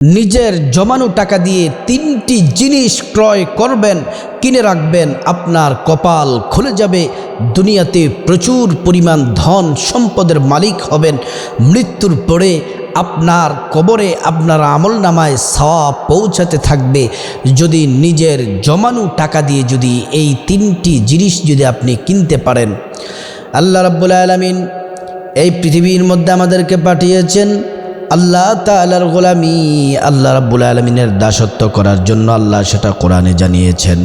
নিজের জমানো টাকা দিয়ে তিনটি জিনিস ক্রয় করবেন, কিনে রাখবেন, আপনার কপাল খুলে যাবে। দুনিয়াতে প্রচুর পরিমাণ ধন সম্পদের মালিক হবেন। মৃত্যুর পরে আপনার কবরে আপনার আমল নামায় সওয়াব পৌঁছাতে থাকবে। যদি নিজের জমানো টাকা দিয়ে যদি এই তিনটি জিনিস যদি আপনি কিনতে পারেন। আল্লাহ রাব্বুল আলমিন এই পৃথিবীর মধ্যে আমাদেরকে পাঠিয়েছেন আল্লাহ তালার গোলামি আল্লাহ রাব্বুল আলমিনের দাসত্ব করার জন্য আল্লাহ সেটা কোরআনে জানিয়েছেন।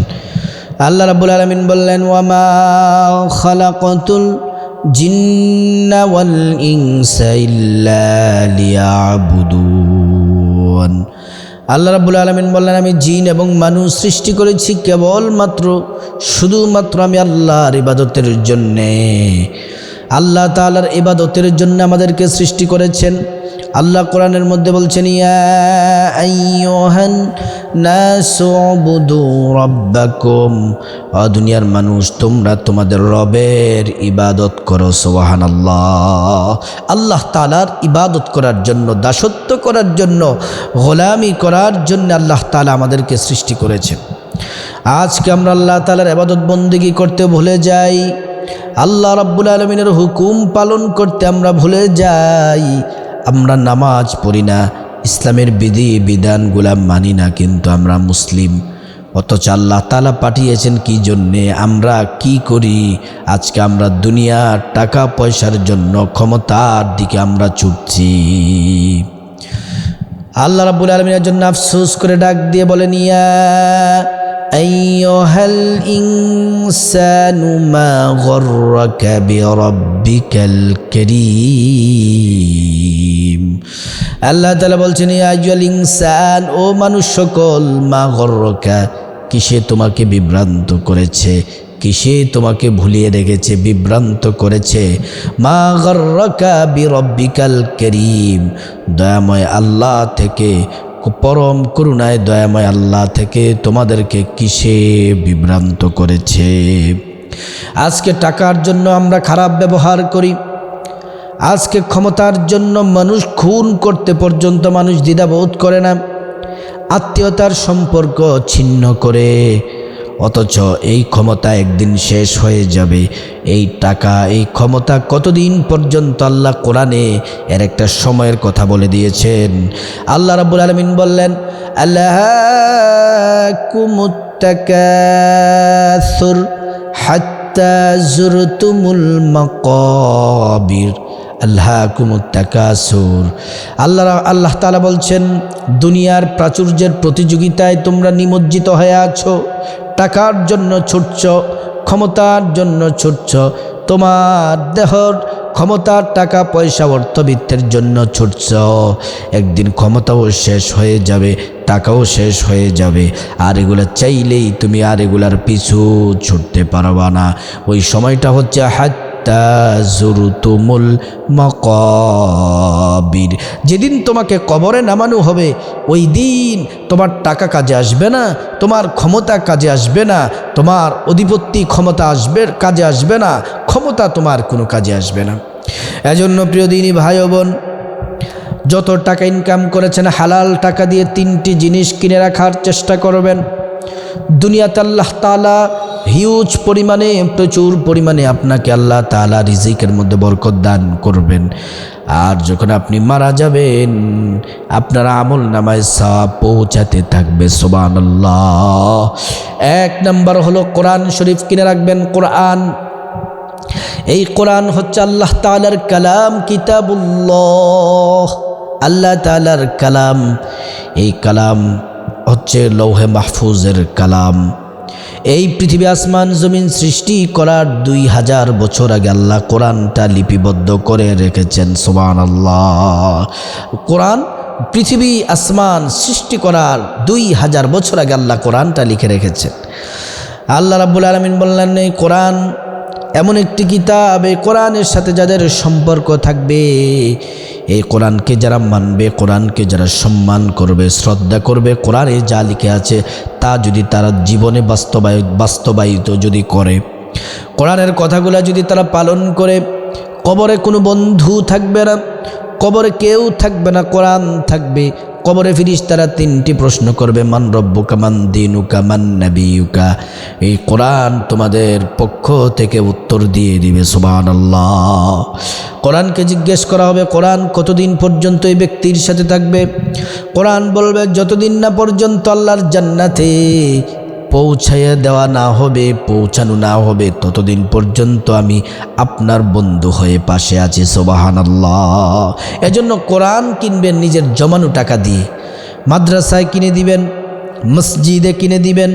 আল্লাহ রাব্বুল আলমিন বললেন, ওয়ামা খালাকতুল জিন্না ওয়াল ইনসা ইল্লা লিয়াবুদুন। আল্লাহ রাব্বুল আলমিন বললেন, আমি জিন এবং মানুষ সৃষ্টি করেছি কেবলমাত্র, শুধুমাত্র আমি আল্লাহর ইবাদতের জন্যে। আল্লাহ তাআলার ইবাদতের জন্য আমাদেরকে সৃষ্টি করেছেন। আল্লাহ কোরআনের মধ্যে বলছেন রাব্বাকুম। দুনিয়ার মানুষ, তোমরা তোমাদের রবের ইবাদত করো, সুবহানাল্লাহ। আল্লাহ আল্লাহ তালার ইবাদত করার জন্য, দাসত্ব করার জন্য, গোলামি করার জন্য আল্লাহ তালা আমাদেরকে সৃষ্টি করেছেন। আজকে আমরা আল্লাহ তালার ইবাদত বন্দেগী করতে ভুলে যাই। আল্লাহ রাব্বুল আলমিনের হুকুম পালন করতে আমরা ভুলে যাই। আমরা নামাজ পড়ি না, ইসলামের বিধি বিধানগুলা মানি না কিন্তু আমরা মুসলিম। অথচ আল্লাহ তালা পাঠিয়েছেন কি জন্যে, আমরা কি করি? আজকে আমরা দুনিয়ার টাকা পয়সার জন্য ক্ষমতার দিকে আমরা ছুটছি। আল্লাহ রাব্বুল আলমিনের জন্য আফসোস করে ডাক দিয়ে বলেন, ইয়া أيها الإنسان ما غرك بربك الكريم আল্লাহ তালা বলছেন আইয়াল ইনসান ও মানুষ সকল মা গর্রকা কিসে তোমাকে বিভ্রান্ত করেছে কিসে তোমাকে ভুলিয়ে রেখেছে বিভ্রান্ত করেছে মা গর্রকা বিরব্বিকাল করিম দয়াময় আল্লাহ থেকে পরম করুণায় দয়াময় আল্লাহ থেকে তোমাদেরকে কিসে বিভ্রান্ত করেছে? আজকে টাকার জন্য আমরা খারাপ ব্যবহার করি। আজকে ক্ষমতার জন্য মানুষ খুন করতে পর্যন্ত মানুষ দ্বিধাবোধ করে না। আত্মীয়তার সম্পর্ক ছিন্ন করে অথচ এই ক্ষমতা একদিন শেষ হয়ে যাবে। এই টাকা, এই ক্ষমতা কতদিন পর্যন্ত আল্লাহ কোরআনে এর একটা সময়ের কথা বলে দিয়েছেন? আল্লাহ রাবুল আলমিন বললেন আল্লাহ কুমুত্তাকাসুর হাত্তা জুরতুমুল মাকাবির। আল্লাহ কুমুত্তাকাসুর আল্লাহ আল্লাহ তালা বলছেন, দুনিয়ার প্রাচুর্যের প্রতিযোগিতায় তোমরা নিমজ্জিত হয়ে আছো। টাকার জন্য ছুটছ, ক্ষমতার জন্য ছুটছ, তোমার দেহর ক্ষমতার টাকা, পয়সা, অর্থবিত্তের জন্য ছুটছ। একদিন ক্ষমতাও শেষ হয়ে যাবে, টাকাও শেষ হয়ে যাবে। আর এগুলো চাইলেই তুমি আর এগুলার পিছু ছুটতে পারবা না। ওই সময়টা হচ্ছে হাত জুরুতুমুল মকবির। যেদিন তোমাকে কবরে নামানো হবে, ওই দিন তোমার টাকা কাজে আসবে না, তোমার ক্ষমতা কাজে আসবে না, তোমার অধিপত্তি ক্ষমতা আসবে, কাজে আসবে না, ক্ষমতা তোমার কোনো কাজে আসবে না। এজন্য প্রিয় দিনী ভাই বোন, যত টাকা ইনকাম করেছেন, হালাল টাকা দিয়ে তিনটি জিনিস কিনে রাখার চেষ্টা করবেন। দুনিয়াতে আল্লাহ তালা হিউজ পরিমাণে, প্রচুর পরিমাণে আপনাকে আল্লাহ তালা রিজিকের মধ্যে বরকত দান করবেন। আর যখন আপনি মারা যাবেন, আপনার আমল নামায় সাপ পৌঁছাতে থাকবে সোবান এক নম্বর হলো কোরআন শরীফ কিনে রাখবেন, কোরআন। এই কোরআন হচ্ছে আল্লাহ তালার কালাম, কিতাবুল্লাহ। আল্লাহ তালার কালাম, এই কালাম হচ্ছে লৌহে মাহফুজের কালাম। এই পৃথিবী আসমান জমিন সৃষ্টি করার দুই হাজার বছর আগে আল্লাহ কোরআনটা লিপিবদ্ধ করে রেখেছেন সোমান আল্লাহ কোরআন পৃথিবী আসমান সৃষ্টি করার দুই হাজার বছর আগে আল্লাহ কোরআনটা লিখে রেখেছেন। আল্লাহ রাবুল আলমিন বললেন, এই কোরআন এমন একটি কিতাব, এই কোরআনের সাথে যাদের সম্পর্ক থাকবে, এই কোরআনকে যারা মানবে, কোরআনকে যারা সম্মান করবে, শ্রদ্ধা করবে, কোরআনে যা লিখে আছে তা যদি তারা জীবনে বাস্তবায়, বাস্তবায়িত যদি করে, কোরআনের কথাগুলো যদি তারা পালন করে, কবরে কোনো বন্ধু থাকবে না, কবরে কেউ থাকবে না, কোরআন থাকবে কবরে ফিরিস, তারা তিনটি প্রশ্ন করবে, মান রব্য কামান দিনুকা, মান নাবিউকা এই কোরআন তোমাদের পক্ষ থেকে উত্তর দিয়ে দিবে সুবান আল্লাহ কোরআনকে জিজ্ঞেস করা হবে, কোরআন কতদিন পর্যন্ত এই ব্যক্তির সাথে থাকবে? কোরআন বলবে, যতদিন না পর্যন্ত আল্লাহর জান্নাতে পৌঁছাইয়া দেওয়া না হবে, পৌঁছানো না হবে, ততদিন পর্যন্ত আমি আপনার বন্ধু হয়ে পাশে আছি সোবাহান আল্লাহ এজন্য কোরআন কিনবেন, নিজের জমানো টাকা দিয়ে। মাদ্রাসায় কিনে দিবেন, মসজিদে কিনে দিবেন,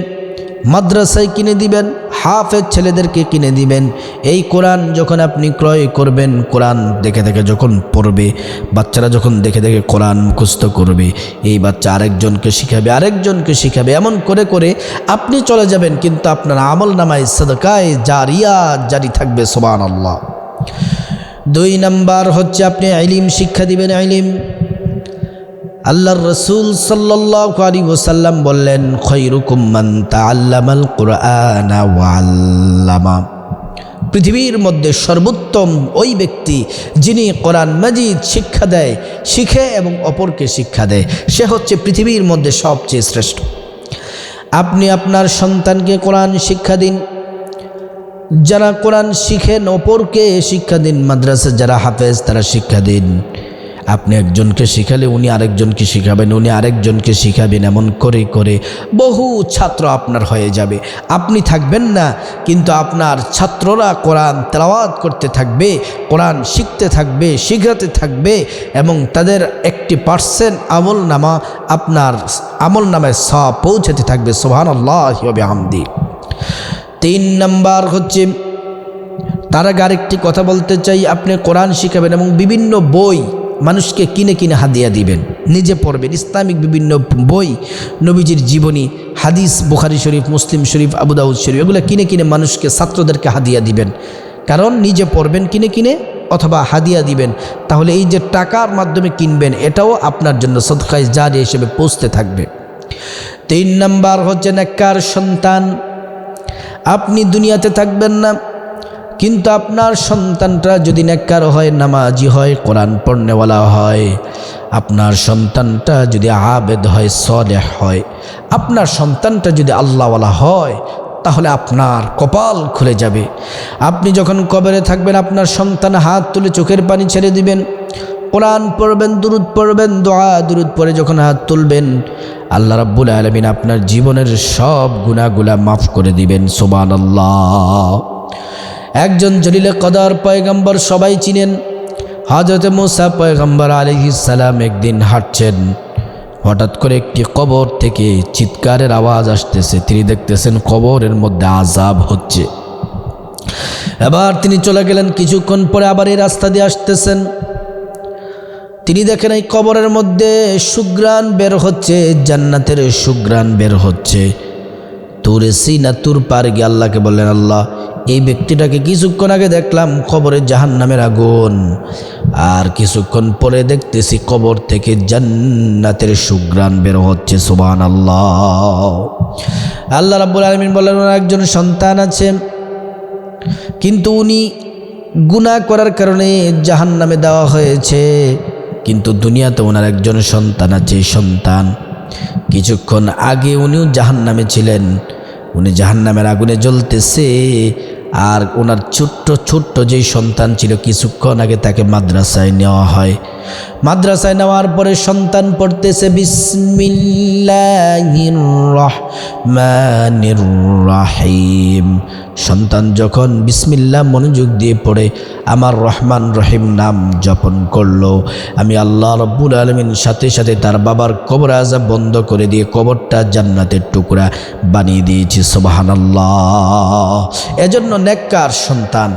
মাদ্রাসায় কিনে দিবেন হাফেজ ছেলেদেরকে কিনে দিবেন। এই কোরআন যখন আপনি ক্রয় করবেন, কোরআন দেখে দেখে যখন পড়বে, বাচ্চারা যখন দেখে দেখে কোরআন মুখস্থ করবে, এই বাচ্চা আরেকজনকে শিখাবে আরেকজনকে শিখাবে, এমন করে করে আপনি চলে যাবেন, কিন্তু আপনার আমল নামায় সদকায় জারিয়া জারি থাকবে সোবান আল্লাহ দুই নাম্বার হচ্ছে আপনি আইলিম শিক্ষা দিবেন আইলিম আল্লাহর রসুল সাল্লাহ আলী ওসাল্লাম বললেন, খৈরুকুম মান তাআল্লামাল কুরআনা ওয়া আল্লামা। পৃথিবীর মধ্যে সর্বোত্তম ওই ব্যক্তি যিনি কোরআন মাজিদ শিক্ষা দেয়, শিখে এবং অপরকে শিক্ষা দেয়, সে হচ্ছে পৃথিবীর মধ্যে সবচেয়ে শ্রেষ্ঠ। আপনি আপনার সন্তানকে কোরআন শিক্ষা দিন, যারা কোরআন শিখেন অপরকে শিক্ষা দিন, মাদ্রাসা যারা হাফেজ তারা শিক্ষা দিন। আপনি একজনকে শিখালে উনি আরেকজনকে শিখাবেন, উনি আরেকজনকে শিখাবেন, এমন করে করে বহু ছাত্র আপনার হয়ে যাবে। আপনি থাকবেন না, কিন্তু আপনার ছাত্ররা কোরআন তেলাওয়াত করতে থাকবে, কোরআন শিখতে থাকবে, শিখাতে থাকবে এবং তাদের একটি পার্সেন্ট আমল নামা আপনার আমল নামায় সব পৌঁছাতে থাকবে সোহান আল্লাহ আমদি তিন নাম্বার হচ্ছে, তার আগে আরেকটি কথা বলতে চাই, আপনি কোরআন শিখাবেন এবং বিভিন্ন বই মানুষকে কিনে কিনে হাদিয়া দিবেন। নিজে পড়বেন। ইসলামিক বিভিন্ন বই, নবীজির জীবনী, হাদিস, বুখারি শরীফ, মুসলিম শরীফ আবুদাউদ শরীফ, এগুলো কিনে কিনে মানুষকে, ছাত্রদেরকে হাদিয়া দিবেন। কারণ নিজে পড়বেন, কিনে কিনে অথবা হাদিয়া দিবেন। তাহলে এই যে টাকার মাধ্যমে কিনবেন, এটাও আপনার জন্য সদকায় জারি হিসেবে পৌঁছতে থাকবে। তিন নাম্বার হচ্ছে নেককার সন্তান। আপনি দুনিয়াতে থাকবেন না। কিন্তু আপনার সন্তানটা যদি নেককার হয়, নামাজি হয়, কোরআন পড়নেওয়ালা হয়, আপনার সন্তানটা যদি আবেদ হয়, সলেহ হয়, আপনার সন্তানটা যদি আল্লাহওয়ালা হয়, তাহলে আপনার কপাল খুলে যাবে। আপনি যখন কবরে থাকবেন, আপনার সন্তান হাত তুলে চোখের পানি ছেড়ে দিবেন, কোরআন পড়বেন, দুরুদ পড়বেন, দোয়া, দুরুদ পরে যখন হাত তুলবেন, আল্লাহ রাব্বুল আলমিন আপনার জীবনের সব গুণাগুলা মাফ করে দিবেন সোবান আল্লাহ একজন জলিলে কদার পয়গম্বর সবাই চিনেন। হজরত মুসা পয়গম্বর সালাম একদিন হাঁটছেন। হঠাৎ করে একটি কবর থেকে চিৎকারের আওয়াজ আসতেছে। তিনি দেখতেছেন কবরের মধ্যে আজাব হচ্ছে। এবার তিনি চলে গেলেন। কিছুক্ষণ পরে আবার এই রাস্তা দিয়ে আসতেছেন। তিনি দেখেন এই কবরের মধ্যে সুগ্রাণ বের হচ্ছে, জান্নাতের সুগ্রাণ বের হচ্ছে। তুরে সিনা তুর পার গিয়ে আল্লাহকে বললেন, আল্লাহ এই ব্যক্তিটাকে কিছুক্ষণ আগে দেখলাম কবরে জাহান নামের আগুন। আর কিছুক্ষণ পরে দেখতেছি কবর থেকে জান্নাতের সুগ্রাণ বের হচ্ছে সুবান আল্লাহ আল্লাহ রাব্বুল আলমিন বলেন, ওনার একজন সন্তান আছে, কিন্তু উনি গুনাহ করার কারণে জাহান নামে দেওয়া হয়েছে। কিন্তু দুনিয়াতে ওনার একজন সন্তান আছে সন্তান কিছুক্ষণ আগে উনিও জাহান নামে ছিলেন। উনি জাহান নামের আগুনে জ্বলতেছে আর ওনার ছোট্ট ছোট্ট যেই সন্তান ছিল কিছুক্ষণ আগে তাকে মাদ্রাসায় নেওয়া হয়। মাদ্রাসায় নেওয়ার পরে সন্তান পড়তেছে রাহিম। সন্তান যখন বিসমিল্লা মনোযোগ দিয়ে পড়ে, আমার রহমান রহিম নাম জপন করল। আমি আল্লাহ রব্বুল আলমিন সাথে সাথে তার বাবার কবর আজাব বন্ধ করে দিয়ে কবরটা জান্নাতের টুকরা বানিয়ে দিয়েছি সোবাহান আল্লাহ এজন্য নেককার সন্তান।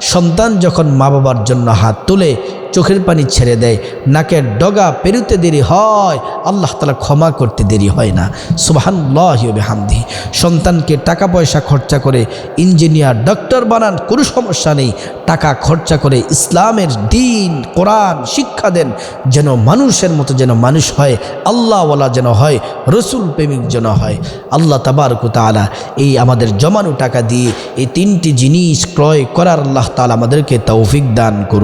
সন্তান যখন মা বাবার জন্য হাত তুলে চোখের পানি ছেড়ে দেয়, নাকের ডগা পেরুতে দেরি হয়, আল্লাহ তালা ক্ষমা করতে দেরি হয় না। সুবাহান্লাহিবে হামদি সন্তানকে টাকা পয়সা খরচা করে ইঞ্জিনিয়ার, ডক্টর বানান, কোনো সমস্যা নেই। টাকা খরচা করে ইসলামের দিন, কোরআন, শিক্ষা দেন, যেন মানুষের মতো যেন মানুষ হয়, আল্লাহওয়ালা যেন হয় রসুল প্রেমিক যেন হয়। আল্লাহ তাবারকুতালা এই আমাদের জমানো টাকা দিয়ে এই তিনটি জিনিস ক্রয় করার আল্লাহ তালা আমাদেরকে তৌফিক দান করুন।